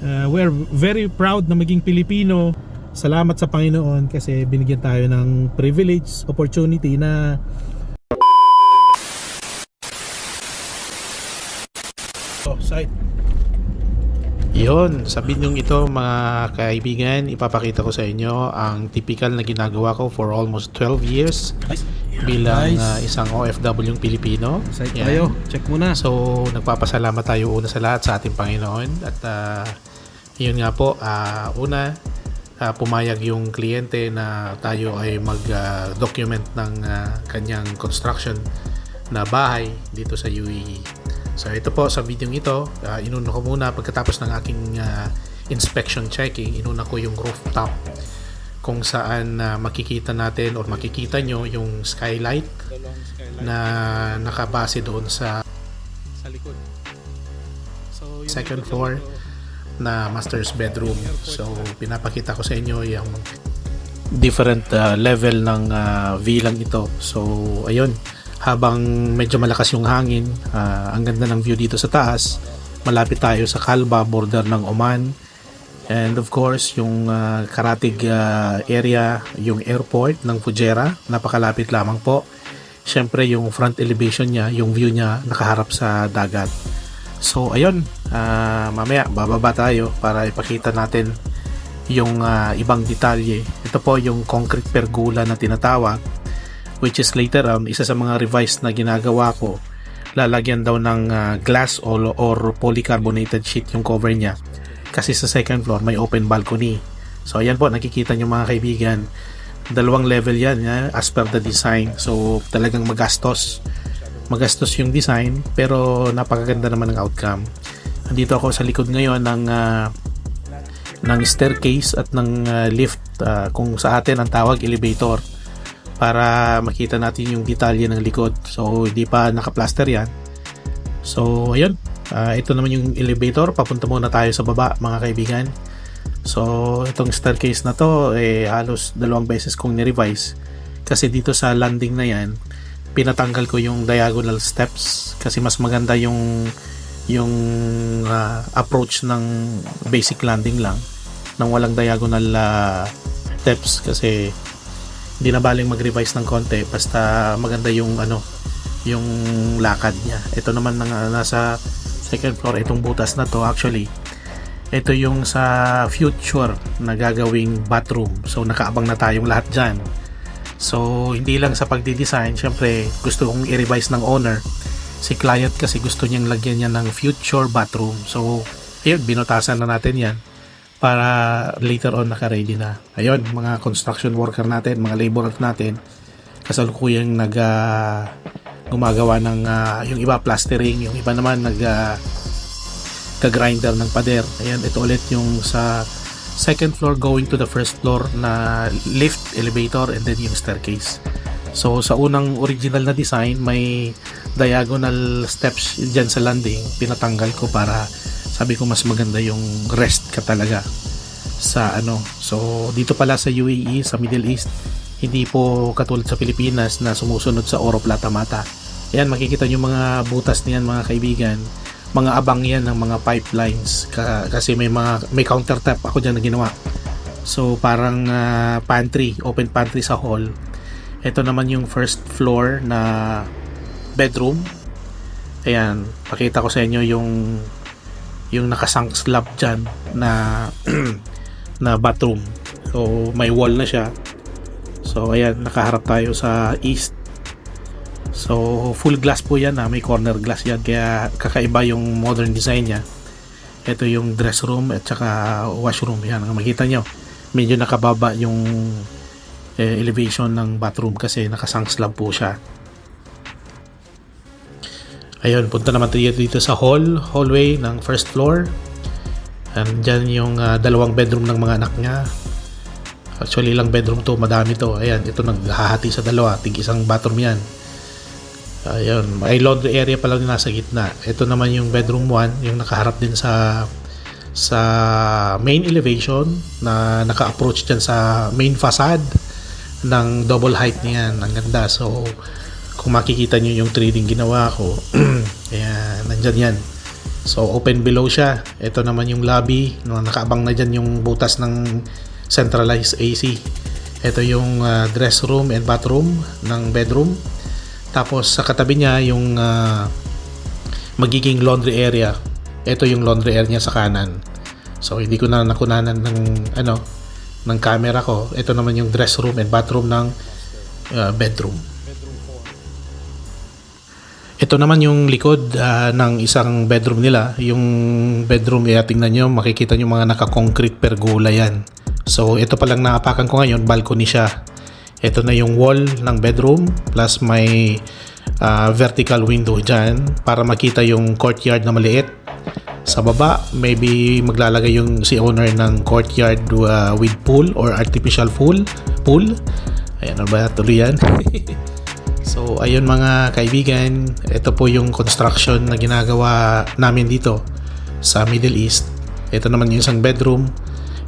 Uh, we're very proud na maging Pilipino. Salamat sa Panginoon kasi binigyan tayo ng privilege, opportunity na Oh, side. Yon, sa binyong ito mga kaibigan, ipapakita ko sa inyo ang typical na ginagawa ko for almost 12 years bilang Nice. uh, isang OFW Pilipino. Yan. tayo. Check muna. So, nagpapasalamat tayo una sa lahat sa ating Panginoon at uh, yun nga po, ah, una, ah, pumayag yung kliyente na tayo ay mag-document ng ah, kanyang construction na bahay dito sa UAE. So, ito po sa video ito, ah, inuna ko muna pagkatapos ng aking ah, inspection checking, inuna ko yung rooftop kung saan ah, makikita natin or makikita nyo yung skylight na nakabase doon sa sa likod. So, second floor naman to, na master's bedroom. So, pinapakita ko sa inyo yung different uh, level ng uh, vilang ito. So, ayun, habang medyo malakas yung hangin, uh, ang ganda ng view dito sa taas. Malapit tayo sa Kalba, border ng Oman. And of course, yung uh, Karatig uh, area, yung airport ng Fujairah, napakalapit lamang po. Siyempre, yung front elevation niya, yung view niya, nakaharap sa dagat. So ayun, ah, mamaya bababa tayo para ipakita natin yung ah, ibang detalye. Ito po yung concrete pergola na tinatawag which is later on isa sa mga revised na ginagawa ko. Lalagyan daw ng ah, glass or, or polycarbonated sheet yung cover niya kasi sa second floor may open balcony. So ayan po nakikita nyo mga kaibigan dalawang level yan ya, as per the design. So talagang magastos magastos yung design pero napakaganda naman ng outcome. Andito ako sa likod ngayon ng ah, ng staircase at ng ah, lift ah, kung sa atin ang tawag elevator para makita natin yung detalye ng likod. So hindi pa naka-plaster yan. So ayun, Ah, ito naman yung elevator. Papunta muna tayo sa baba mga kaibigan. So itong staircase na to eh halos dalawang beses kong ni-revise kasi dito sa landing na yan pinatanggal ko yung diagonal steps kasi mas maganda yung yung ah, approach ng basic landing lang nang walang diagonal ah, steps kasi hindi na baling mag-revise ng konti basta maganda yung ano yung lakad niya. Ito naman nang nasa second floor itong butas na to actually. Ito yung sa future na gagawing bathroom. So nakaabang na tayong lahat dyan So, hindi lang sa pagdi-design, syempre gusto kong i-revise ng owner. Si client kasi gusto niyang lagyan niya ng future bathroom. So, ayun, binutasan na natin yan para later on naka-ready na. Ayun, mga construction worker natin, mga laborers natin, kasalukuyang nag ah, gumagawa ng ah, yung iba plastering, yung iba naman nag ah, ka-grinder ng pader. Ayan, ito ulit yung sa second floor going to the first floor na lift, elevator, and then yung staircase. So, sa unang original na design, may diagonal steps dyan sa landing. Pinatanggal ko para sabi ko mas maganda yung rest ka talaga sa ano. So, dito pala sa UAE, sa Middle East, hindi po katulad sa Pilipinas na sumusunod sa Oro Plata Mata. Yan, makikita nyo mga butas niyan mga kaibigan mga abang yan ng mga pipelines. Ka- kasi may mga may countertop ako dyan na ginawa. So parang ah, pantry open pantry sa hall. Ito naman yung first floor na bedroom. Ayan pakita ko sa inyo yung yung nakasunk slab dyan na na bathroom. So may wall na siya. So ayan nakaharap tayo sa east So, full glass po yan ha. May corner glass yan. Kaya kakaiba yung modern design niya. Ito yung dress room at saka washroom. Yan ang makita nyo. Medyo nakababa yung eh, elevation ng bathroom kasi nakasang slab po siya. Ayun, punta naman tayo dito sa hall, hallway ng first floor. And dyan yung ah, dalawang bedroom ng mga anak niya. Actually, lang bedroom to, madami to. Ayan, ito naghahati sa dalawa. Tig isang bathroom yan. Ayun, may laundry area pa lang nasa gitna. Ito naman yung bedroom 1, yung nakaharap din sa sa main elevation na naka-approach dyan sa main facade ng double height niyan. Ang ganda. So, kung makikita nyo yung trading ginawa ko, ayan, nandyan yan So open below siya. Ito naman yung lobby. Nakaabang na dyan yung butas ng centralized AC. Ito yung ah, dress room and bathroom ng bedroom. Tapos sa katabi niya yung ah, magiging laundry area. Ito yung laundry area niya sa kanan. So hindi ko na nakunanan ng ano ng camera ko. Ito naman yung dress room and bathroom ng ah, bedroom. Ito naman yung likod ah, ng isang bedroom nila. Yung bedroom, eh, tingnan nyo, makikita nyo mga naka-concrete pergola yan. So, ito palang naapakan ko ngayon, balcony siya. Ito na yung wall ng bedroom, plus may ah, vertical window dyan para makita yung courtyard na maliit. Sa baba, maybe maglalagay yung si owner ng courtyard ah, with pool or artificial pool. Pool. Ayan, ano ba? Tuloy yan. So ayun mga kaibigan, ito po yung construction na ginagawa namin dito sa Middle East. Ito naman yung isang bedroom.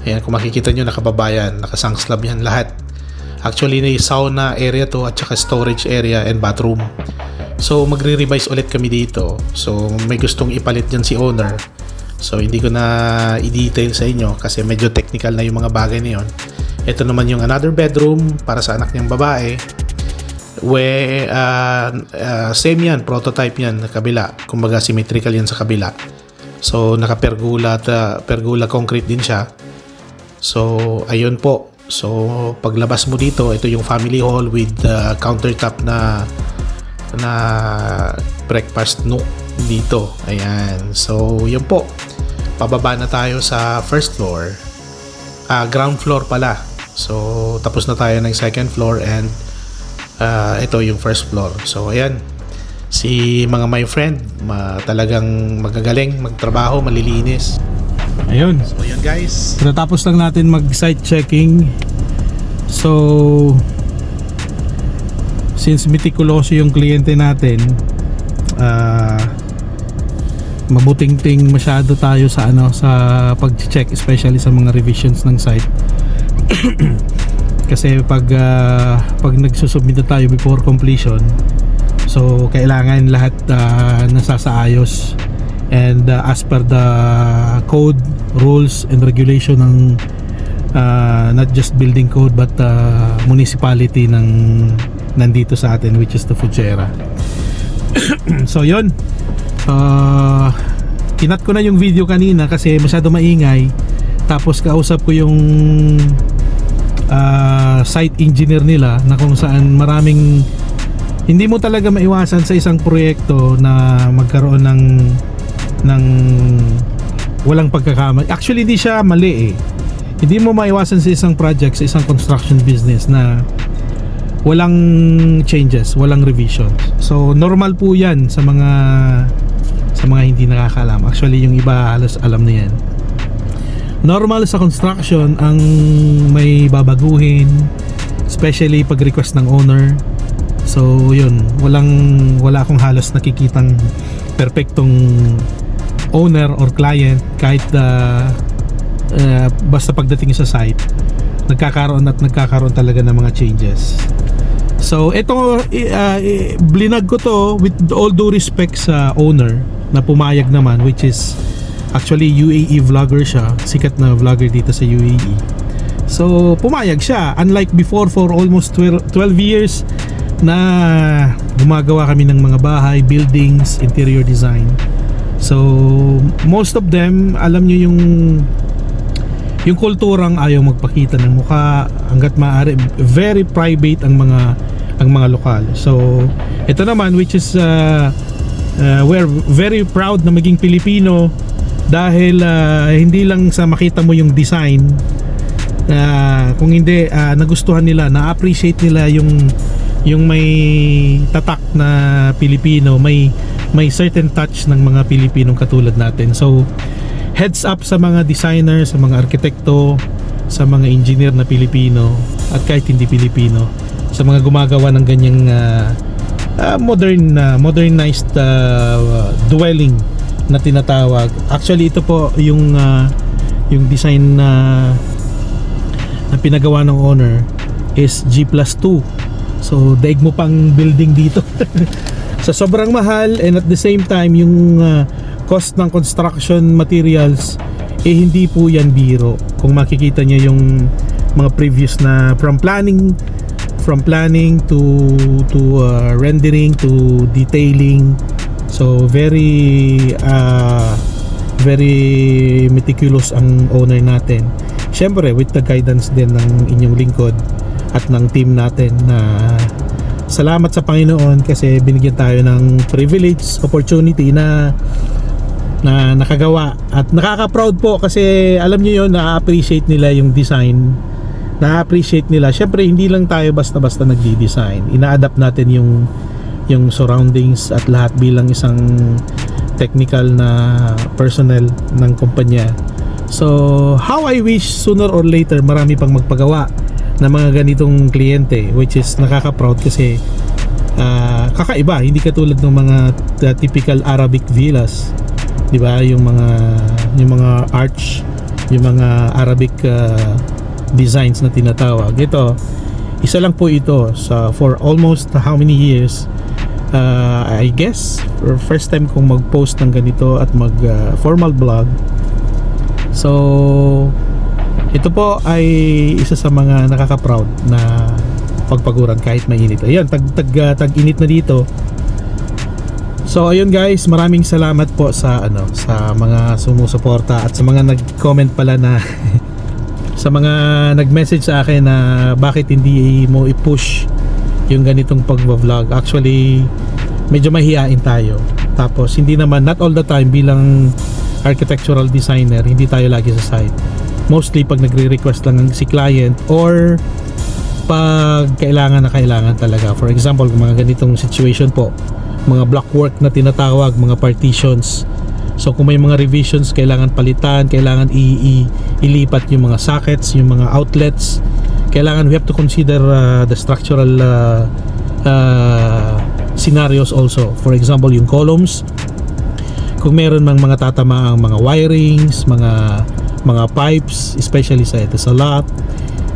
Ayan, kung makikita nyo nakababayan, nakasang slab yan lahat. Actually, may sauna area to at saka storage area and bathroom. So magre-revise ulit kami dito. So may gustong ipalit dyan si owner. So hindi ko na i-detail sa inyo kasi medyo technical na yung mga bagay na yun. Ito naman yung another bedroom para sa anak niyang babae we uh, uh, same yan prototype yan na kabila kumbaga symmetrical yan sa kabila so naka pergola at uh, pergola concrete din siya so ayun po so paglabas mo dito ito yung family hall with uh, countertop na na breakfast nook dito ayan so yun po pababa na tayo sa first floor ah ground floor pala so tapos na tayo ng second floor and Ah, ito yung first floor. So ayan. Si mga my friend, ma, talagang magagaling, magtrabaho, malilinis. Ayun. So yun guys. Natapos lang natin mag-site checking. So, since meticuloso yung kliyente natin, ah mabuting ting masyado tayo sa ano sa pag-check especially sa mga revisions ng site. Kasi pag ah, pag nagsusubmit na tayo before completion, so kailangan lahat ah, nasasaayos and ah, as per the code, rules and regulation ng ah, not just building code but ah, municipality ng nandito sa atin which is the Fujera. so yon uh, kinat ko na yung video kanina kasi masyado maingay tapos kausap ko yung ah, site engineer nila na kung saan maraming hindi mo talaga maiwasan sa isang proyekto na magkaroon ng ng walang pagkakamali. Actually, hindi siya mali eh. Hindi mo maiwasan sa isang project, sa isang construction business na walang changes, walang revisions. So, normal po 'yan sa mga sa mga hindi nakakaalam. Actually, yung iba halos alam na 'yan normal sa construction ang may babaguhin especially pag request ng owner so yun walang wala akong halos nakikitang perfectong owner or client kahit uh, uh, basta pagdating sa site nagkakaroon at nagkakaroon talaga ng mga changes so ito uh, blinag ko to with all due respect sa owner na pumayag naman which is Actually, UAE vlogger siya. Sikat na vlogger dito sa UAE. So, pumayag siya. Unlike before for almost 12, 12 years na gumagawa kami ng mga bahay, buildings, interior design. So, most of them, alam nyo yung yung kulturang ayaw magpakita ng mukha hanggat maaari very private ang mga ang mga lokal. So ito naman which is uh, uh, we're very proud na maging Pilipino dahil ah, hindi lang sa makita mo yung design ah, kung hindi ah, nagustuhan nila na-appreciate nila yung yung may tatak na Pilipino may may certain touch ng mga Pilipinong katulad natin so heads up sa mga designer sa mga arkitekto sa mga engineer na Pilipino at kahit hindi Pilipino sa mga gumagawa ng ganyang ah, ah, modern ah, modernized ah, dwelling na tinatawag. Actually ito po yung ah, yung design na na pinagawa ng owner is G plus 2. So daig mo pang building dito. sa sobrang mahal and at the same time yung ah, cost ng construction materials eh hindi po yan biro. Kung makikita niyo yung mga previous na from planning from planning to to uh, rendering to detailing. So very uh, very meticulous ang owner natin. Syempre with the guidance din ng inyong lingkod at ng team natin na salamat sa Panginoon kasi binigyan tayo ng privilege opportunity na na nakagawa. At nakaka-proud po kasi alam niyo yon na-appreciate nila yung design. Na-appreciate nila. Syempre hindi lang tayo basta-basta nagdi-design. Ina-adapt natin yung yung surroundings at lahat bilang isang technical na personnel ng kumpanya. So how I wish sooner or later marami pang magpagawa ng mga ganitong kliyente which is nakaka-proud kasi ah, kakaiba. Hindi katulad ng mga uh, typical Arabic villas 'di ba? Yung mga yung mga arch yung mga Arabic uh, designs na tinatawag. Ito isa lang po ito sa for almost how many years uh, I guess first time kong mag-post ng ganito at mag uh, formal vlog so ito po ay isa sa mga nakaka-proud na pagpaguran kahit mainit ayun tag tag uh, tag init na dito So ayun guys, maraming salamat po sa ano sa mga sumusuporta at sa mga nag-comment pala na sa mga nag-message sa akin na bakit hindi mo i-push yung ganitong pagva-vlog. Actually, medyo mahihain tayo. Tapos hindi naman not all the time bilang architectural designer, hindi tayo lagi sa site. Mostly pag nagre-request lang ang si client or pag kailangan na kailangan talaga. For example, kung mga ganitong situation po, mga block work na tinatawag, mga partitions. So kung may mga revisions kailangan palitan, kailangan i- i- ilipat yung mga sockets, yung mga outlets. Kailangan we have to consider uh, the structural uh, uh, scenarios also. For example, yung columns. Kung meron mang mga tatama ang mga wirings, mga mga pipes, especially sa ito sa lot.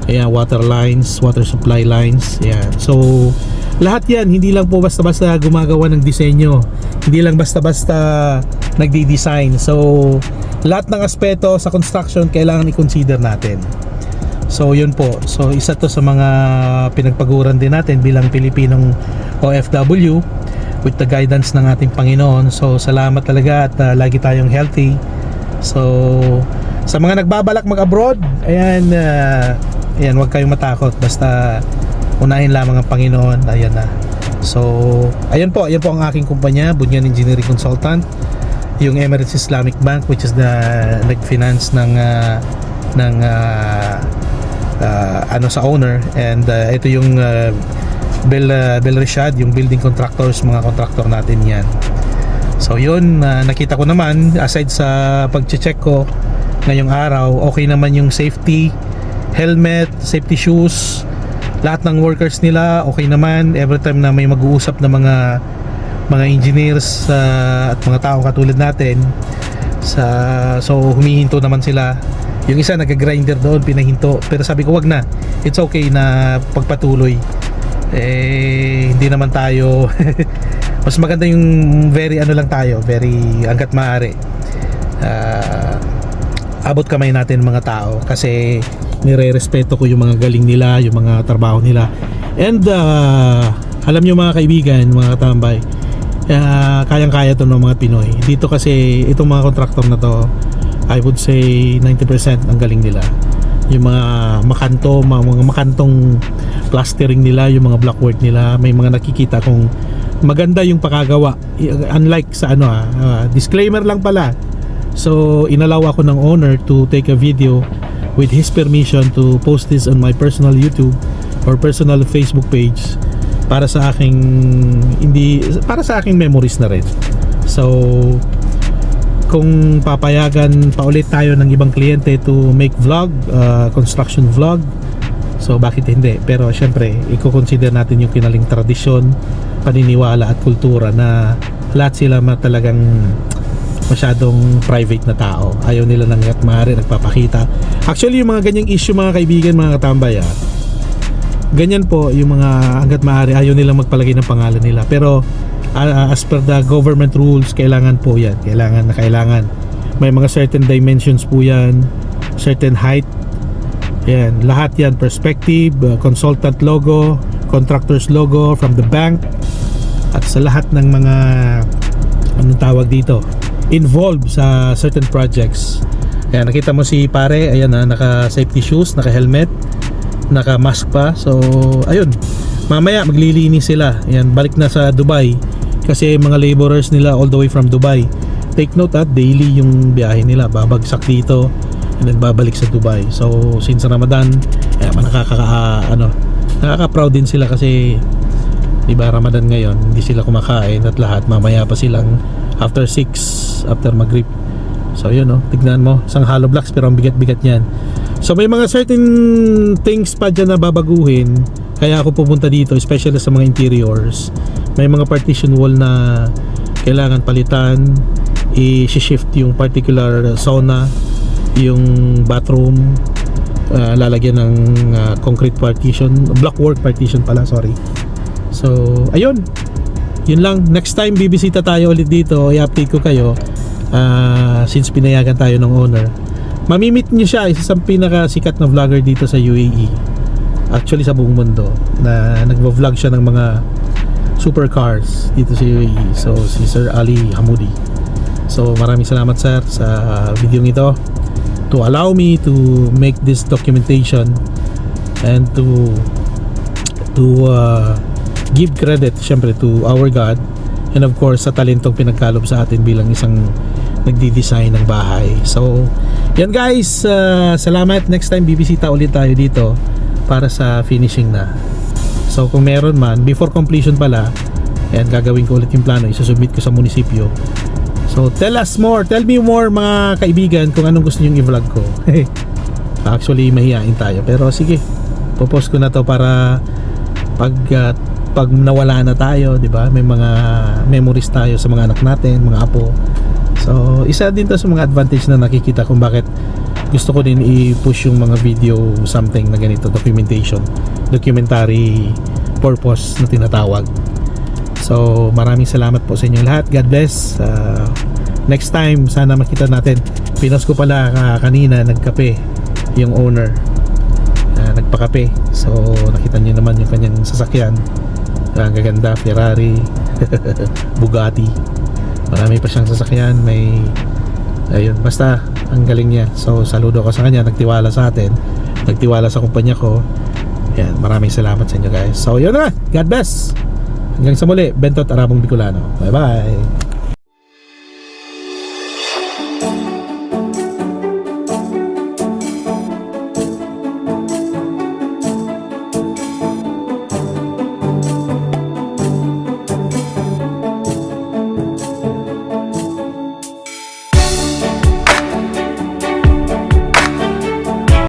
Ayan, water lines, water supply lines. Ayan. So, lahat yan, hindi lang po basta-basta gumagawa ng disenyo. Hindi lang basta-basta nagdi-design. So, lahat ng aspeto sa construction kailangan i-consider natin. So, yun po. So, isa to sa mga pinagpaguran din natin bilang Pilipinong OFW with the guidance ng ating Panginoon. So, salamat talaga at uh, lagi tayong healthy. So, sa mga nagbabalak mag-abroad, ayan, uh, ayan, huwag kayong matakot. Basta unahin lamang ang Panginoon. Ayan na. So, ayan po, ayan po ang aking kumpanya, Bunyan Engineering Consultant. Yung Emirates Islamic Bank which is the nag-finance ng uh, ng uh, uh, ano sa owner and uh, ito yung uh, Bel, uh, Bel Rishad, yung building contractors, mga contractor natin yan. So yun, uh, nakita ko naman aside sa pagche-check ko ngayong araw, okay naman yung safety, helmet, safety shoes, lahat ng workers nila okay naman. Every time na may mag-uusap na mga mga engineers uh, at mga tao katulad natin sa so humihinto naman sila. Yung isa nag-grinder doon pinahinto. Pero sabi ko wag na. It's okay na pagpatuloy. Eh hindi naman tayo mas maganda yung very ano lang tayo very hanggat maaari. Uh, abot kamay natin mga tao kasi nire-respeto ko yung mga galing nila yung mga trabaho nila. And uh, alam nyo mga kaibigan mga katambay uh, kayang kaya to ng mga Pinoy. Dito kasi itong mga contractor na to I would say 90% ang galing nila. Yung mga makanto mga, mga makantong plastering nila yung mga block work nila may mga nakikita kung maganda yung pakagawa. Unlike sa ano ah, uh, disclaimer lang pala so inalaw ako ng owner to take a video with his permission to post this on my personal YouTube or personal Facebook page para sa aking hindi para sa aking memories na rin. So kung papayagan pa ulit tayo ng ibang kliyente to make vlog, uh, construction vlog, so bakit hindi? Pero syempre, i-consider natin yung kinaling tradisyon, paniniwala at kultura na lahat sila talagang masyadong private na tao. Ayaw nila nang at maaari nagpapakita. Actually, yung mga ganyang issue mga kaibigan, mga katambay, ah, ganyan po yung mga hanggat maaari ayaw nilang magpalagay ng pangalan nila. Pero Ah, as per the government rules, kailangan po yan. Kailangan na kailangan. May mga certain dimensions po yan, certain height. Yan, lahat yan. Perspective, uh, consultant logo, contractor's logo from the bank. At sa lahat ng mga, anong tawag dito, involved sa certain projects. Yan, nakita mo si pare, ayan na, naka safety shoes, naka helmet, naka mask pa. So, ayun. Mamaya maglilinis sila. Yan, balik na sa Dubai kasi mga laborers nila all the way from Dubai. Take note at daily yung biyahe nila, babagsak dito and then babalik sa Dubai. So, since Ramadan, eh, nakaka ano, nakaka-proud din sila kasi 'di ba Ramadan ngayon, hindi sila kumakain at lahat mamaya pa silang after 6 after Maghrib. So yun no, tignan mo, isang hollow blocks pero ang bigat-bigat niyan. So may mga certain things pa dyan na babaguhin kaya ako pupunta dito especially sa mga interiors. May mga partition wall na kailangan palitan, i-shift yung particular sauna, yung bathroom, uh, lalagyan ng uh, concrete partition, block work partition pala, sorry. So, ayun. Yun lang. Next time bibisita tayo ulit dito, i-update ko kayo ah, since pinayagan tayo ng owner. Mamimit niyo siya, isa sa pinakasikat na vlogger dito sa UAE. Actually sa buong mundo na nagvo-vlog siya ng mga supercars dito sa UAE. So si Sir Ali Hamoudi. So maraming salamat sir sa video ito to allow me to make this documentation and to to uh, give credit syempre to our God and of course sa talentong pinagkalob sa atin bilang isang nagdi-design ng bahay. So, yan guys, uh, salamat. Next time bibisita ulit tayo dito para sa finishing na. So, kung meron man, before completion pala, yan, gagawin ko ulit yung plano, isusubmit ko sa munisipyo. So, tell us more, tell me more mga kaibigan kung anong gusto nyong i-vlog ko. Actually, mahihain tayo. Pero sige, popost ko na to para pag uh, pag nawala na tayo, 'di ba? May mga memories tayo sa mga anak natin, mga apo. So, isa din to sa mga advantage na nakikita kung bakit gusto ko din i-push yung mga video something na ganito, documentation, documentary purpose na tinatawag. So, maraming salamat po sa inyong lahat. God bless. Uh, next time, sana makita natin. Pinos ko pala uh, kanina, nagkape yung owner. Uh, nagpakape. So, nakita niyo naman yung kanyang sasakyan. Ang gaganda, Ferrari, Bugatti. Marami pa siyang sasakyan, may ayun, basta ang galing niya. So, saludo ko sa kanya, nagtiwala sa atin, nagtiwala sa kumpanya ko. Yan, maraming salamat sa inyo guys. So, yun na. God bless. Hanggang sa muli, Bentot Arabong Bicolano. Bye-bye.